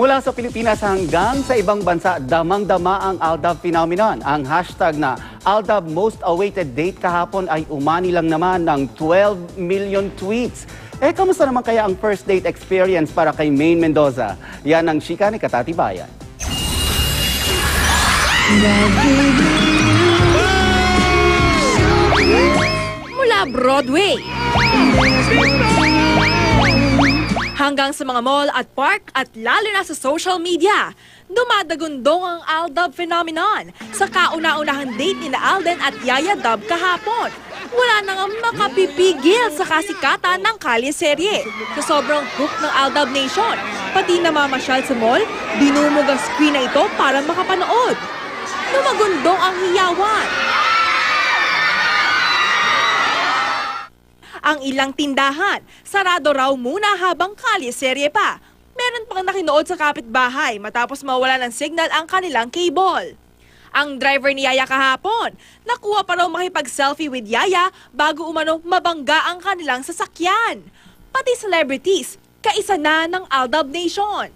Mula sa Pilipinas hanggang sa ibang bansa, damang-dama ang Aldab phenomenon. Ang hashtag na Aldab Most Awaited Date kahapon ay umani lang naman ng 12 million tweets. Eh, kamusta naman kaya ang first date experience para kay Maine Mendoza? Yan ang chika ni Katati Bayan. mula Broadway hanggang sa mga mall at park at lalo na sa social media. Dumadagundong ang Aldab phenomenon sa kauna-unahang date ni Alden at Yaya Dub kahapon. Wala na nga makapipigil sa kasikatan ng kalye serye. Sa sobrang hook ng Aldab Nation, pati namamasyal sa mall, dinumog ang screen na ito para makapanood. Dumagundong ang hiyawan. Ang ilang tindahan. Sarado raw muna habang kalye-serye pa. Meron pang nakinood sa kapitbahay matapos mawala ng signal ang kanilang cable. Ang driver ni Yaya kahapon, nakuha pa raw makipag-selfie with Yaya bago umano mabangga ang kanilang sasakyan. Pati celebrities, kaisa na ng Aldab Nation.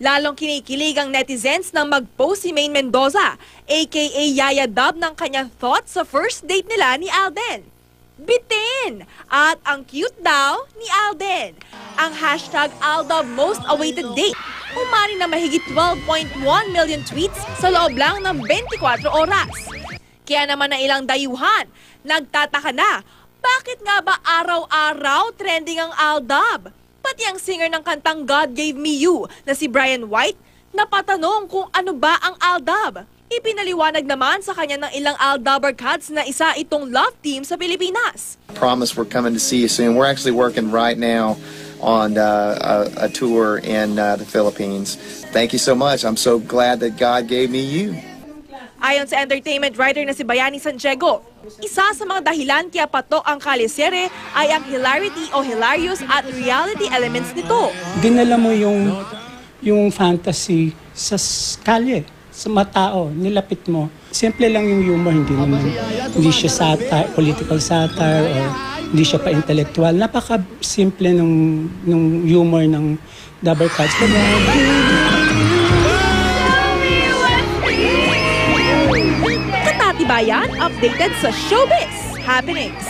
Lalong kinikilig ang netizens nang mag-post si Maine Mendoza, aka Yaya Dub ng kanyang thoughts sa first date nila ni Alden. Bitin! At ang cute daw ni Alden. Ang hashtag Aldab Most Awaited Date. Umani na mahigit 12.1 million tweets sa loob lang ng 24 oras. Kaya naman na ilang dayuhan, nagtataka na, bakit nga ba araw-araw trending ang Aldab? Pati ang singer ng kantang God Gave Me You na si Brian White, napatanong kung ano ba ang Aldab. Ipinaliwanag naman sa kanya ng ilang Aldabar Cats na isa itong love team sa Pilipinas. promise we're coming to see you soon. We're actually working right now on uh, a, a tour in uh, the Philippines. Thank you so much. I'm so glad that God gave me you. Ayon sa entertainment writer na si Bayani Santiago, isa sa mga dahilan kaya patok ang kalisere ay ang hilarity o hilarious at reality elements nito. dinala mo yung yung fantasy sa kalye, sa matao, nilapit mo. Simple lang yung humor, hindi naman, hindi siya satire, political satire, or hindi siya pa-intellectual. Napaka-simple nung, nung humor ng Double Cuts. Katatibayan, updated sa showbiz happenings.